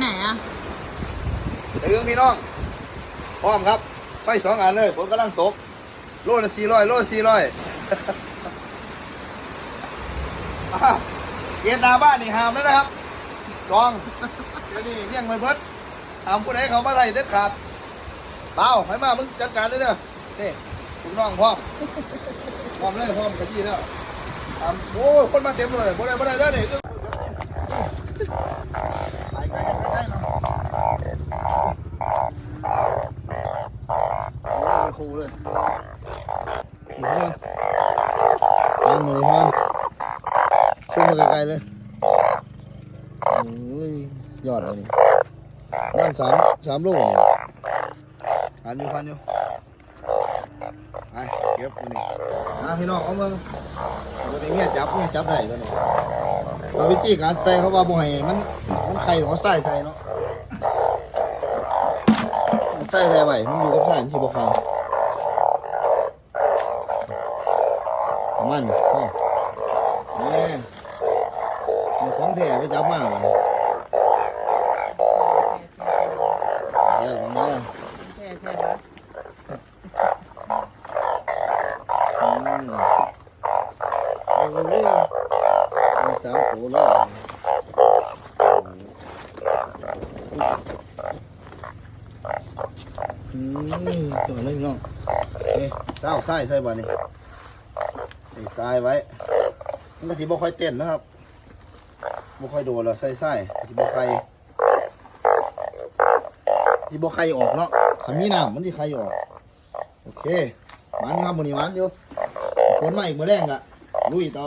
ไหนอะไปเรื่องพี่น้องพร้อมครับ ไปสองอันเลยผมกำลังตก โลละสี่ร้อยโลสี่ร้อยเกียรติหนาบ้านนี่ห้ามแล้วนะครับจองเดี๋ยวนี้เลี้ยงไม่เบิดห้ามผู้ใดเขามาไล่เด็ดขาดเปล่าให้มามึงจัดการเลยเด้อนี่คุณน้องพร้อมพร้อมเลยพร้อมกะจี้แล้วตามโอ้ยคนมาเต็มเลยบ่ได้บ่ได้เด้อนี่ไปไกลๆไกลๆเนาะโอ้ย ครูเลยอีกเรื่องยังมือพอนซูมมาไกลๆเลยโอ้ยยอดเลยนี่นั่นสามสามลูกนี่พันอยู่พันอยู่ไปเก็บอันนี้นะพี่น้องเอามืองตัวนี้เมียจับเมียจับได้ตัวนี้ เราวิธีการใส่เขาว่าบ่ให้มันมันไข่ของใต้ใส่เนาะใต้ใส่ไว้มันอยู่กับใส่มันสิบ่ฟังมันพ่อแม่มันของแท้ไปจับมาเลยเดี๋ยวผมมาแค่แค่ปะอืมเอาไปเลยมี สามตัวเลยอืมตัวเล็กน้องนี่เต้าไส้ใส่บ่นี่ใส่ทรายไว้ มันก็สิบ่ค่อยเต้นนะครับบ่ค่อยโดนแล้วใส่ไส้สิบ่ไข่สิบ่ไข่ออกเนาะถ้ามีน้ำมันสิไข่ออก โอเค มันครับนี้มันอยู่ฝนมาอีกมื้อแรงกะลุยต่อ